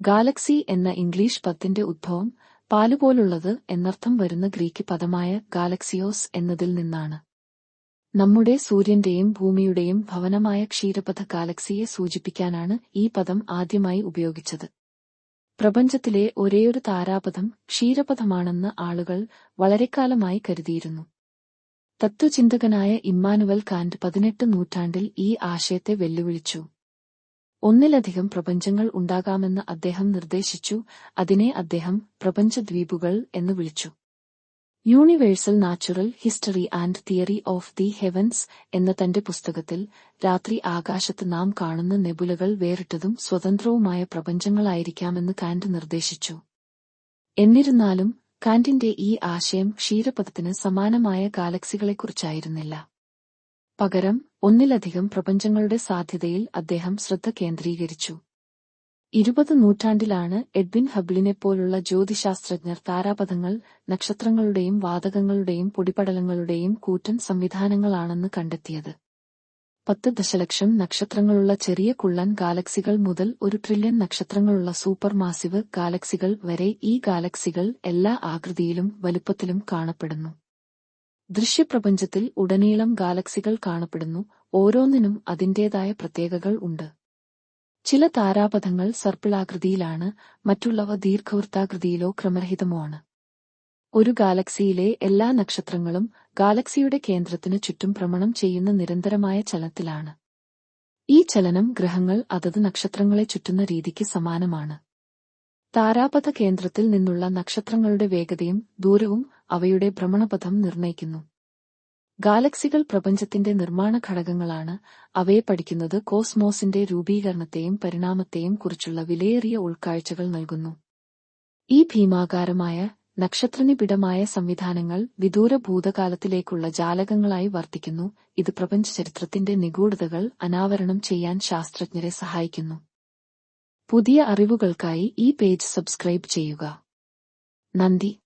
Galaxy എന്ന English പദത്തിന്റെ ഉദ്ഭവം പാലുപോലുള്ളത് എന്നർത്ഥം വരുന്ന ഗ്രീക്ക് പദമായ ഗാലക്സിയോസ് എന്നതിൽ നിന്നാണ്. നമ്മുടെ സൂര്യന്റെയും ഭൂമിയുടെയും ഭവനമായ ക്ഷീരപഥ ഗാലക്സിയെ സൂചിപ്പിക്കാനാണ് ഈ പദം ആദ്യമായി ഉപയോഗിച്ചത്. പ്രപഞ്ചത്തിലെ ഒരേയൊരു താരാപഥം ക്ഷീരപഥമാണെന്ന് ആളുകൾ വളരെക്കാലമായി കരുതിയിരുന്നു. തത്വചിന്തകനായ ഇമ്മാനുവൽ കാന്റ് പതിനെട്ട് നൂറ്റാണ്ടിൽ ഈ ആശയത്തെ വെല്ലുവിളിച്ചു. ഒന്നിലധികം പ്രപഞ്ചങ്ങൾ ഉണ്ടാകാമെന്ന് അദ്ദേഹം നിർദ്ദേശിച്ചു. അതിനെ അദ്ദേഹം പ്രപഞ്ചദ്വീപുകൾ എന്ന് വിളിച്ചു. Universal natural history and theory of the heavens എന്ന തന്റെ പുസ്തകത്തിൽ രാത്രി ആകാശത്ത് നാം കാണുന്ന നെബുലകൾ വേറിട്ടതും സ്വതന്ത്രവുമായ പ്രപഞ്ചങ്ങളായിരിക്കാമെന്ന് കാന്റ് നിർദ്ദേശിച്ചു. എന്നിരുന്നാലും കാന്റിന്റെ ഈ ആശയം ക്ഷീരപഥത്തിന് സമാനമായ ഗാലക്സികളെക്കുറിച്ചായിരുന്നില്ല. പകരം ഒന്നിലധികം പ്രപഞ്ചങ്ങളുടെ സാധ്യതയിൽ അദ്ദേഹം ശ്രദ്ധ കേന്ദ്രീകരിച്ചു. ഇരുപത് നൂറ്റാണ്ടിലാണ് എഡ്വിൻ ഹബിളിനെപ്പോലുള്ള ജ്യോതിശാസ്ത്രജ്ഞർ താരാപഥങ്ങൾ നക്ഷത്രങ്ങളുടെയും വാതകങ്ങളുടെയും പൊടിപടലങ്ങളുടെയും കൂറ്റൻ സംവിധാനങ്ങളാണെന്ന് കണ്ടെത്തിയത്. പത്ത് ദശലക്ഷം നക്ഷത്രങ്ങളുള്ള ചെറിയ കുള്ളൻ ഗാലക്സികൾ മുതൽ ഒരു ട്രില്യൺ നക്ഷത്രങ്ങളുള്ള സൂപ്പർ മാസിവ് ഗാലക്സികൾ വരെ ഈ ഗാലക്സികൾ എല്ലാ ആകൃതിയിലും വലുപ്പത്തിലും കാണപ്പെടുന്നു. ദൃശ്യപ്രപഞ്ചത്തിൽ ഉടനീളം ഗാലക്സികൾ കാണപ്പെടുന്നു. ഓരോന്നിനും അതിന്റേതായ പ്രത്യേകതകൾ ഉണ്ട്. ചില താരാപഥങ്ങൾ സർപ്പിളാകൃതിയിലാണ് മറ്റുള്ളവ ദീർഘവൃത്താകൃതിയിലോ ക്രമരഹിതമോ ആണ്. ഒരു ഗാലക്സിയിലെ എല്ലാ നക്ഷത്രങ്ങളും ഗാലക്സിയുടെ കേന്ദ്രത്തിന് ചുറ്റും ഭ്രമണം ചെയ്യുന്ന നിരന്തരമായ ചലനത്തിലാണ്. ഈ ചലനം ഗ്രഹങ്ങൾ അതത് നക്ഷത്രങ്ങളെ ചുറ്റുന്ന രീതിക്ക് സമാനമാണ്. താരാപഥ കേന്ദ്രത്തിൽ നിന്നുള്ള നക്ഷത്രങ്ങളുടെ വേഗതയും ദൂരവും അവയുടെ ഭ്രമണപഥം നിർണയിക്കുന്നു ഗാലക്സികൾ പ്രപഞ്ചത്തിന്റെ നിർമ്മാണ ഘടകങ്ങളാണ്. അവയെ പഠിക്കുന്നത് കോസ്മോസിന്റെ രൂപീകരണത്തെയും പരിണാമത്തെയും കുറിച്ചുള്ള വിലയേറിയ ഉൾക്കാഴ്ചകൾ നൽകുന്നു. ഈ ഭീമാകാരമായ നക്ഷത്രനിബിഡമായ സംവിധാനങ്ങൾ വിദൂര ഭൂതകാലത്തിലേക്കുള്ള ജാലകങ്ങളായി വർത്തിക്കുന്നു. ഇത് പ്രപഞ്ച ചരിത്രത്തിന്റെ നിഗൂഢതകൾ അനാവരണം ചെയ്യാൻ ശാസ്ത്രജ്ഞരെ സഹായിക്കുന്നു. പുതിയ അറിവുകൾക്കായി ഈ പേജ് സബ്സ്ക്രൈബ് ചെയ്യുക. നന്ദി.